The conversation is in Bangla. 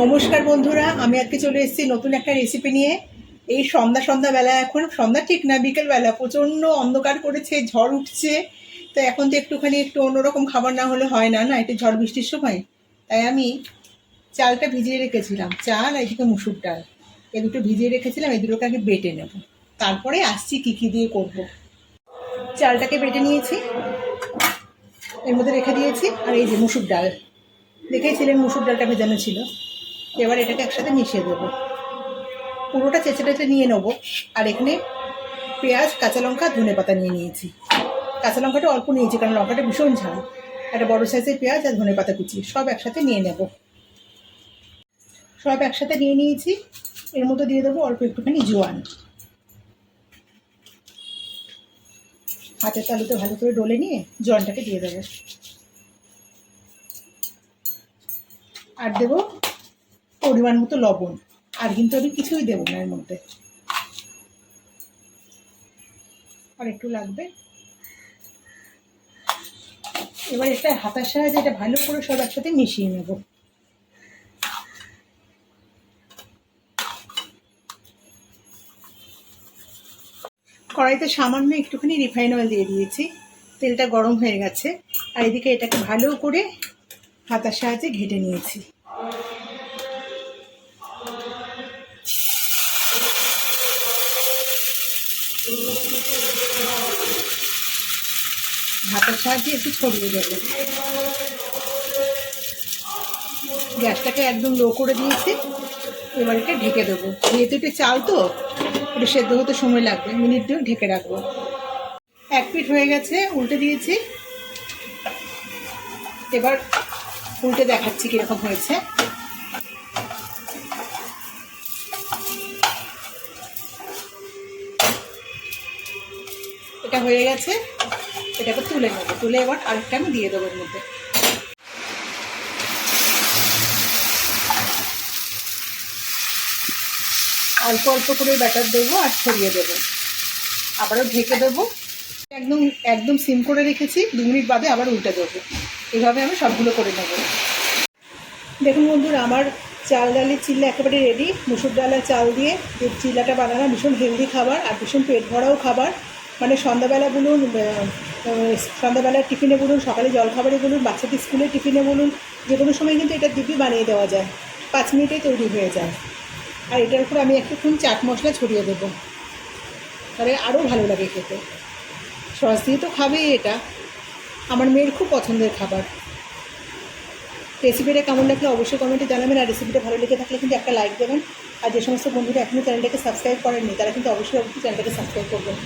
নমস্কার বন্ধুরা, আমি আজকে চলে এসেছি নতুন একটা রেসিপি নিয়ে। এই সন্ধ্যা সন্ধ্যাবেলা এখন, সন্ধ্যা ঠিক না বিকেলবেলা প্রচণ্ড অন্ধকার করেছে, ঝড় উঠছে। তো এখন তো একটুখানি একটু অন্যরকম খাবার না হলে হয় না না? এটা ঝড় বৃষ্টির সময়। তাই আমি চালটা ভিজিয়ে রেখেছিলাম। চাল আর এদিকে মুসুর ডাল। এ দুটো ভিজিয়ে রেখেছিলাম, এই দুটোকে আগে বেটে নেব। তারপরে আসছি কী কী দিয়ে করব। চালটাকে বেটে নিয়েছি। এর মধ্যে রেখে দিয়েছি। আর এই যে মুসুর ডাল। দেখেছিলেন মুসুর ডালটা ভেজানো ছিল? এবার এটাকে একসাথে মিশিয়ে দেবো। পুরোটা চেঁচে টেচে নিয়ে নেব। আর এখানে পেঁয়াজ, কাঁচা লঙ্কা, ধনে পাতা নিয়ে নিয়েছি। কাঁচা লঙ্কাটা অল্প নিয়েছি, কারণ লঙ্কাটা ভীষণ ঝাল। একটা বড় সাইজের পেঁয়াজ আর ধনে পাতা কুচি, সব একসাথে নিয়ে নেব। সব একসাথে নিয়ে নিয়েছি। এর মধ্যে দিয়ে দেবো অল্প একটুখানি জোয়ান। হাতের তালুতে ভালো করে ডলে নিয়ে জোয়ানটাকে দিয়ে দেবো। আর দেবো পরিমাণ মতো লবণ। আর কিন্তু আমি কিছুই দেবো না এর মধ্যে। আর একটু লাগবে। এবার এটা হাতার সাহায্যে এটা ভালো করে সব একসাথে মিশিয়ে নেব। কড়াইতে সামান্য একটুখানি রিফাইন অয়েল দিয়ে দিয়েছি। তেলটা গরম হয়ে গেছে। আর এদিকে এটাকে ভালো করে হাতার সাহায্যে ঘেটে নিয়েছি। হাতার সাহায্যে একটু ছড়িয়ে দেবো। গ্যাসটাকে একদম লো করে দিয়েছি। এবার এটা ঢেকে দেবো। যেহেতু এটা চাল তো, এটা সেদ্ধ হতে সময় লাগবে। মিনিট দুই ঢেকে রাখব। এক পিঠ হয়ে গেছে, উল্টে দিয়েছি। এবার উল্টে দেখাচ্ছি কীরকম হয়েছে। এটা হয়ে গেছে। এটাকে তুলে নেব। তুলে এবার আরেকটা আমি দিয়ে দেবো এর মধ্যে। অল্প অল্প করে ব্যাটার দেবো আর ছড়িয়ে দেবো। আবারও ঢেকে দেবো। একদম একদম সিম করে রেখেছি, দু মিনিট বাদে আবার উল্টে দেবো। এভাবে আমি সবগুলো করে নেব। দেখুন বন্ধুরা, আমার চাল ডালের চিল্লা একেবারে রেডি মুসুর ডাল আর চাল দিয়ে চিল্লাটা বানানো ভীষণ হেলদি খাবার আর ভীষণ পেট ভরাও খাবার। মানে সন্ধ্যাবেলা বলুন সন্ধ্যাবেলার টিফিনে বলুন, সকালে জলখাবারে বলুন, বাচ্চাদের স্কুলের টিফিনে বলুন, যে কোনো সময় কিন্তু এটা দিবি বানিয়ে দেওয়া যায়। পাঁচ মিনিটেই তৈরি হয়ে যায়। আর এটার উপর আমি একটুক্ষণ চাট মশলা ছড়িয়ে দেবো। তাহলে আরও ভালো লাগে খেতে। সস দিয়ে তো খাবেই এটা। আমার মেয়ের খুব পছন্দের খাবার। রেসিপিটা কেমন লাগলে অবশ্যই কমেন্টে জানাবেন, আর রেসিপিটা ভালো লেগে থাকলে কিন্তু একটা লাইক দেবেন। আর যে সমস্ত বন্ধুরা এখনও চ্যানেলটাকে সাবস্ক্রাইব করেননি, তারা কিন্তু অবশ্যই অবশ্যই চ্যানেলটাকে সাবস্ক্রাইব করবেন।